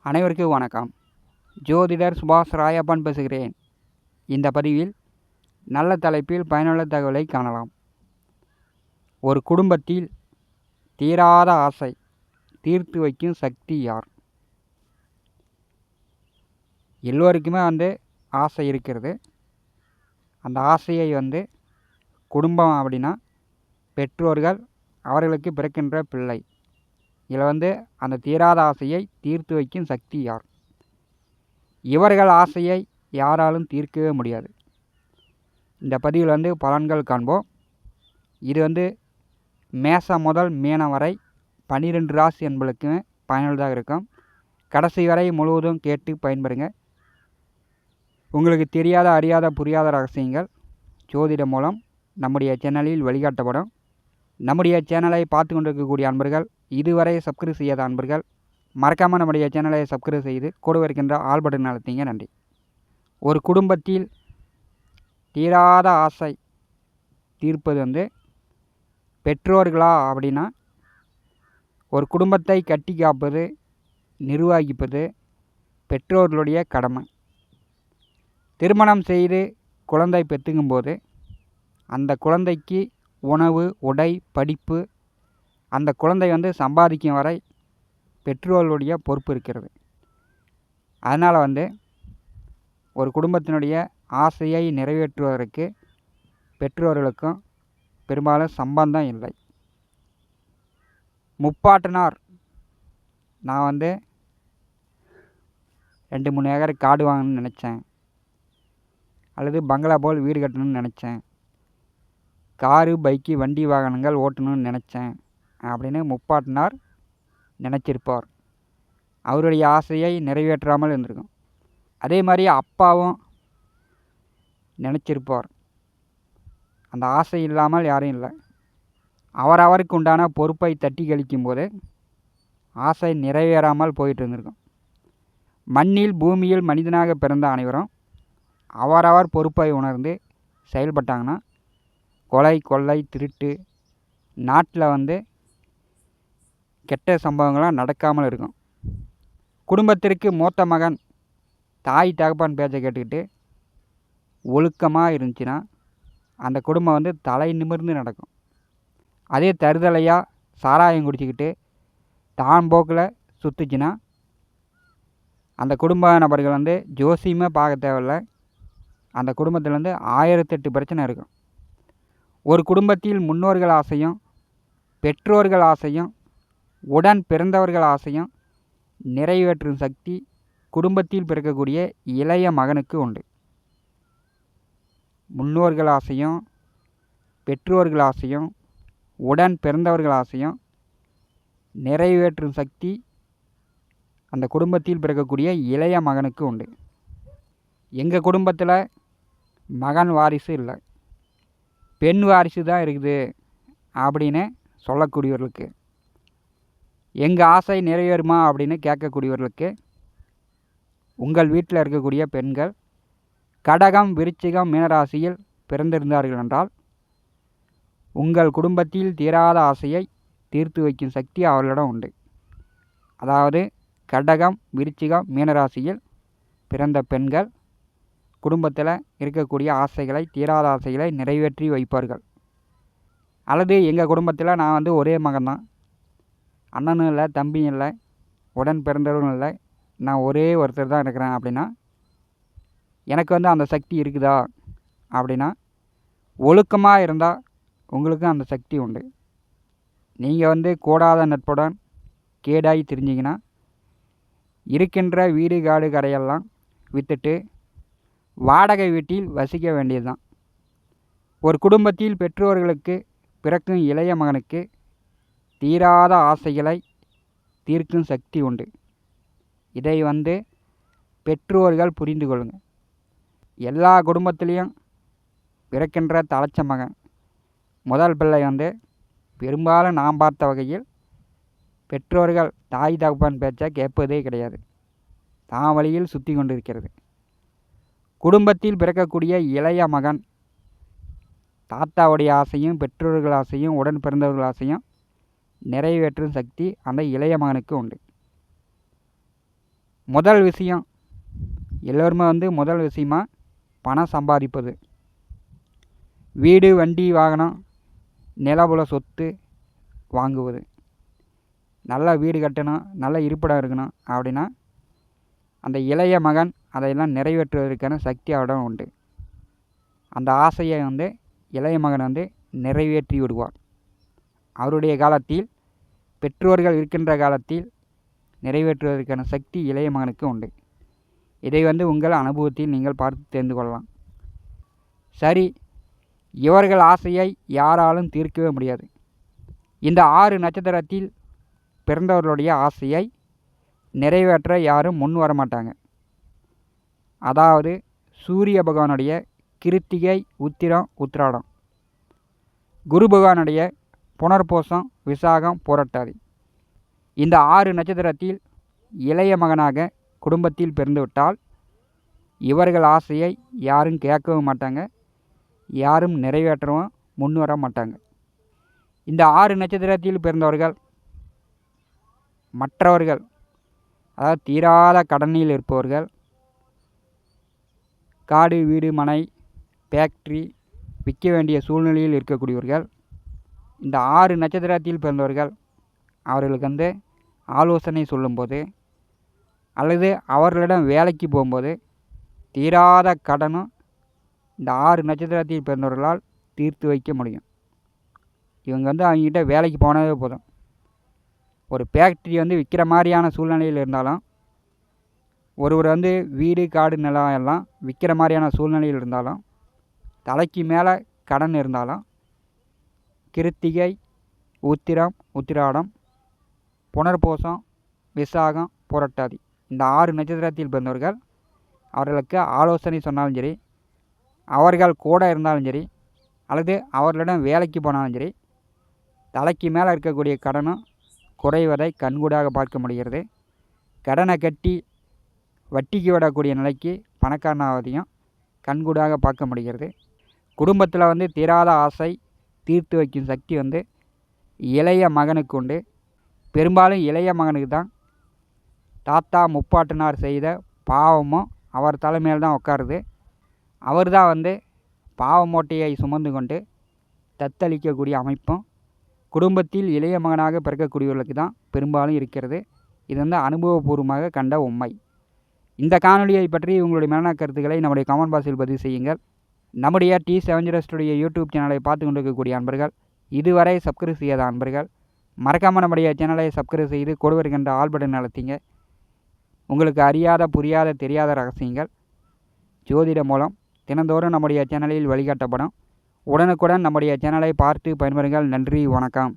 அனைவருக்கும் வணக்கம். ஜோதிடர் சுபாஷ் ராயப்பன் பேசுகிறேன். இந்த பதிவில் நல்ல தலைப்பில் பயனுள்ள தகவலை காணலாம். ஒரு குடும்பத்தில் தீராத ஆசை தீர்த்து வைக்கும் சக்தி யார்? எல்லோருக்குமே வந்து ஆசை இருக்கிறது. அந்த ஆசையை வந்து குடும்பம் அப்படின்னா பெற்றோர்கள் அவர்களுக்கு பிறக்கின்ற பிள்ளை. இதில் வந்து அந்த தீராத ஆசையை தீர்த்து வைக்கும் சக்தி யார்? இவர்கள் ஆசையை யாராலும் தீர்க்கவே முடியாது. இந்த பதிவில் வந்து பலன்கள் காண்போம். இது வந்து மேசம் முதல் மீனம் வரை பன்னிரெண்டு ராசி என்பதுக்குமே பயனுள்ளதாக இருக்கும். கடைசி வரை முழுவதும் கேட்டு பயன்பெறுங்க. உங்களுக்கு தெரியாத அறியாத புரியாத ரகசியங்கள் ஜோதிடம் மூலம் நம்முடைய சேனலில் வழிகாட்டப்படும் நம்முடைய சேனலை பார்த்து கொண்டிருக்கக்கூடிய அன்பர்கள் இதுவரை சப்ஸ்கிரைப் செய்யாத அன்பர்கள் மறக்காமல் நம்முடைய சேனலை சப்ஸ்கிரைப் செய்து கூட இருக்கின்ற ஆல் பட்டன் அழுத்திங்க நன்றி. ஒரு குடும்பத்தில் தீராத ஆசை தீர்ப்பது வந்து பெற்றோர்களா அப்படின்னா ஒரு குடும்பத்தை கட்டி காப்பது நிர்வகிப்பது பெற்றோர்களுடைய கடமை. திருமணம் செய்து குழந்தை பெற்றுக்கும்போது அந்த குழந்தைக்கு உணவு உடை படிப்பு அந்த குழந்தை வந்து சம்பாதிக்கும் வரை பெற்றோர்களுடைய பொறுப்பு இருக்கிறது. அதனால் வந்து ஒரு குடும்பத்தினுடைய ஆசையை நிறைவேற்றுவதற்கு பெற்றோர்களுக்கும் பெரும்பாலும் சம்பந்தம் இல்லை. முப்பாட்டனார். நான் வந்து ரெண்டு மூணு ஏக்கர் காடு வாங்கணும்னு நினச்சேன். அல்லது பங்களா போல் வீடு கட்டணும்னு நினச்சேன். காரு பைக்கு வண்டி வாகனங்கள் ஓட்டணும்னு நினச்சேன் அப்படின்னு முப்பாட்டினார் நினச்சிருப்பார். அவருடைய ஆசையை நிறைவேற்றாமல் இருந்திருக்கும். அதே மாதிரி அப்பாவும் நினச்சிருப்பார். அந்த ஆசை இல்லாமல் யாரும் இல்லை. அவரவருக்கு உண்டான பொறுப்பை தட்டி கழிக்கும் போது ஆசை நிறைவேறாமல் போயிட்டு இருந்திருக்கும். மண்ணில் பூமியில் மனிதனாக பிறந்த அனைவரும் அவரவர் பொறுப்பை உணர்ந்து செயல்பட்டாங்கன்னா கொலை கொள்ளை திருட்டு நாட்டில் வந்து கெட்ட சம்பவங்கள்லாம் நடக்காமல் இருக்கும். குடும்பத்திற்கு மூத்த மகன் தாய் தகப்பான் பேச்சை கேட்டுக்கிட்டு ஒழுக்கமாக இருந்துச்சுன்னா அந்த குடும்பம் வந்து தலை நிமிர்ந்து நடக்கும். அதே தருதலையாக சாராயம் குடிச்சிக்கிட்டு தான் போக்கில் சுற்றுச்சுன்னா அந்த குடும்ப நபர்கள் வந்து ஜோசியமே பார்க்க தேவையில்ல. அந்த குடும்பத்தில் வந்து ஆயிரத்தெட்டு பிரச்சனை இருக்கும். ஒரு குடும்பத்தில் முன்னோர்கள் ஆசையும் பெற்றோர்கள் ஆசையும் உடன் பிறந்தவர்கள் ஆசையும் நிறைவேற்றும் சக்தி குடும்பத்தில் பிறக்கக்கூடிய இளைய மகனுக்கு உண்டு. முன்னோர்கள் ஆசையும் பெற்றோர்கள் ஆசையும் உடன் பிறந்தவர்கள் ஆசையும் நிறைவேற்றும் சக்தி அந்த குடும்பத்தில் பிறக்கக்கூடிய இளைய மகனுக்கு உண்டு. எங்கள் குடும்பத்தில் மகன் வாரிசு இல்லை. பெண் வாரிசு தான் இருக்குது அப்படின்னு சொல்லக்கூடியவர்களுக்கு. எங்கள் ஆசை நிறைவேறுமா அப்படின்னு கேட்கக்கூடியவர்களுக்கு உங்கள் வீட்டில் இருக்கக்கூடிய பெண்கள் கடகம் விருச்சிகம் மீனராசியில் பிறந்திருந்தார்கள் என்றால் உங்கள் குடும்பத்தில் தீராத ஆசையை தீர்த்து வைக்கும் சக்தி அவர்களிடம் உண்டு. அதாவது கடகம் விருச்சிகம் மீனராசியில் பிறந்த பெண்கள் குடும்பத்தில் இருக்கக்கூடிய ஆசைகளை தீராத ஆசைகளை நிறைவேற்றி வைப்பார்கள். அல்லது எங்கள் குடும்பத்தில் நான் வந்து ஒரே மகன்தான். அண்ணனும் இல்லை தம்பியும் இல்லை உடன் பிறந்தவர்களும் இல்லை நான் ஒரே ஒருத்தர் தான் இருக்கிறேன் அப்படின்னா எனக்கு வந்து அந்த சக்தி இருக்குதா அப்படின்னா ஒழுக்கமாக இருந்தால் உங்களுக்கும் அந்த சக்தி உண்டு. நீங்கள் வந்து கூடாத நட்புடன் கேடாகி தெரிஞ்சிங்கன்னா இருக்கின்ற வீடு காடு கடையெல்லாம் விற்றுட்டு வாடகை வீட்டில் வசிக்க வேண்டியதுதான். ஒரு குடும்பத்தில் பெற்றோர்களுக்கு பிறக்கும் இளைய மகனுக்கு தீராத ஆசைகளை தீர்க்கும் சக்தி உண்டு. இதை வந்து பெற்றோர்கள் புரிந்து கொள்ளுங்கள் எல்லா குடும்பத்திலையும் பிறக்கின்ற தலைச்ச மகன் முதல் பிள்ளை வந்து பெரும்பாலும் நாம் பார்த்த வகையில் பெற்றோர்கள் தாய் தகப்பன் பேச்சை கேட்பதே கிடையாது. தான் வழியில் சுற்றி கொண்டிருக்கிறது. குடும்பத்தில் பிறக்கக்கூடிய இளைய மகன். தாத்தாவுடைய ஆசையும் பெற்றோர்கள் ஆசையும் உடன் பிறந்தவர்கள் ஆசையும் நிறைவேற்றும் சக்தி அந்த இளைய மகனுக்கு உண்டு. முதல் விஷயம் எல்லோருமே வந்து முதல் விஷயமா பணம் சம்பாதிப்பது. வீடு வண்டி வாகனம் நிலபுல சொத்து வாங்குவது. நல்ல வீடு கட்டணும் நல்ல இருப்பிடம் இருக்கணும் அப்படின்னா அந்த இளைய மகன் அதையெல்லாம் நிறைவேற்றுவதற்கான சக்தி அவரிடம் உண்டு. அந்த ஆசையை வந்து இளைய மகன் வந்து நிறைவேற்றி விடுவார். அவருடைய காலத்தில் பெற்றோர்கள் இருக்கின்ற காலத்தில் நிறைவேற்றுவதற்கான சக்தி இளைய மகனுக்கு உண்டு. இதை வந்து உங்கள் அனுபவத்தில் நீங்கள் பார்த்து தெரிந்து கொள்ளலாம். சரி இவர்கள் ஆசையை யாராலும் தீர்க்கவே முடியாது. இந்த ஆறு நட்சத்திரத்தில் பிறந்தவர்களுடைய ஆசையை நிறைவேற்ற யாரும் முன் வர மாட்டாங்க அதாவது சூரிய பகவானுடைய கிருத்திகை உத்திரம் உத்திராடம். குரு பகவானுடைய புனர்போசம் விசாகம் புரட்டாதி. இந்த ஆறு நட்சத்திரத்தில் இளைய மகனாக குடும்பத்தில் பிறந்துவிட்டால் இவர்கள் ஆசையை யாரும் கேட்கவும் மாட்டாங்க. யாரும் நிறைவேற்றவும் முன் வர மாட்டாங்க. இந்த ஆறு நட்சத்திரத்தில் பிறந்தவர்கள் மற்றவர்கள் அதாவது தீராத கடனில் இருப்பவர்கள் காடு வீடு மனை ஃபேக்ட்ரி விற்க வேண்டிய சூழ்நிலையில் இருக்கக்கூடியவர்கள் இந்த ஆறு நட்சத்திரத்தில் பிறந்தவர்கள் அவர்களுக்கு வந்து ஆலோசனை சொல்லும்போது அல்லது அவர்களிடம் வேலைக்கு போகும்போது தீராத கடனும் இந்த ஆறு நட்சத்திரத்தில் பிறந்தவர்களால் தீர்த்து வைக்க முடியும். இவங்க வந்து அவங்ககிட்ட வேலைக்கு போனாவே போதும். ஒரு ஃபேக்ட்ரி வந்து விற்கிற மாதிரியான சூழ்நிலையில் இருந்தாலும் ஒருவர் வந்து வீடு காடு நிலம் எல்லாம் விற்கிற மாதிரியான சூழ்நிலையில் இருந்தாலும் தலைக்கு மேலே கடன் இருந்தாலும் கிருத்திகை உத்திரம் உத்திராடம் புனர்பூசம் விசாகம் புரட்டாதி இந்த ஆறு நட்சத்திரத்தில் பிறந்தவர்கள் அவர்களுக்கு ஆலோசனை சொன்னாலும் சரி அவர்கள் கூட இருந்தாலும் சரி அல்லது அவர்களிடம் வேலைக்கு போனாலும் சரி தலைக்கு மேலே இருக்கக்கூடிய கடனும் குறைவதை கண்கூடாக பார்க்க முடிகிறது. கடனை கட்டி வட்டிக்கு விடக்கூடிய நிலைக்கு பணக்காரனாவதையும் கண்கூடாக பார்க்க முடிகிறது. குடும்பத்தில் வந்து தீராத ஆசை தீர்த்து வைக்கும் சக்தி வந்து இளைய மகனுக்கு உண்டு. பெரும்பாலும் இளைய மகனுக்கு தான். தாத்தா முப்பாட்டனார் செய்த பாவமும் அவர் தலைமையில் தான் உட்காருது. அவர் தான் வந்து பாவ மூட்டையை சுமந்து கொண்டு தத்தளிக்கக்கூடிய அமைப்பும் குடும்பத்தில் இளைய மகனாக பிறக்கக்கூடியவர்களுக்கு தான் பெரும்பாலும் இருக்கிறது. இது வந்து அனுபவபூர்வமாக கண்ட உண்மை. இந்த காணொலியை பற்றி உங்களுடைய மேலான கருத்துக்களை நம்முடைய கமெண்ட் பாக்ஸில் பதிவு செய்யுங்கள். நம்முடைய டி செவன் யூடியூப் சேனலை பார்த்து கொண்டிருக்கக்கூடிய அன்பர்கள் இதுவரை சப்ஸ்கிரைப் செய்யாத அன்பர்கள் மறக்காமல் நம்முடைய சேனலை சப்ஸ்கிரைப் செய்து கொடு வருகின்ற ஆல் பட்டன் உங்களுக்கு அறியாத புரியாத தெரியாத ரகசியங்கள் ஜோதிடம் மூலம் தினந்தோறும் நம்முடைய சேனலில் வழிகாட்டப்படும். உடனுக்குடன் நம்முடைய சேனலை பார்த்து பயன்பெறுங்கள். நன்றி வணக்கம்.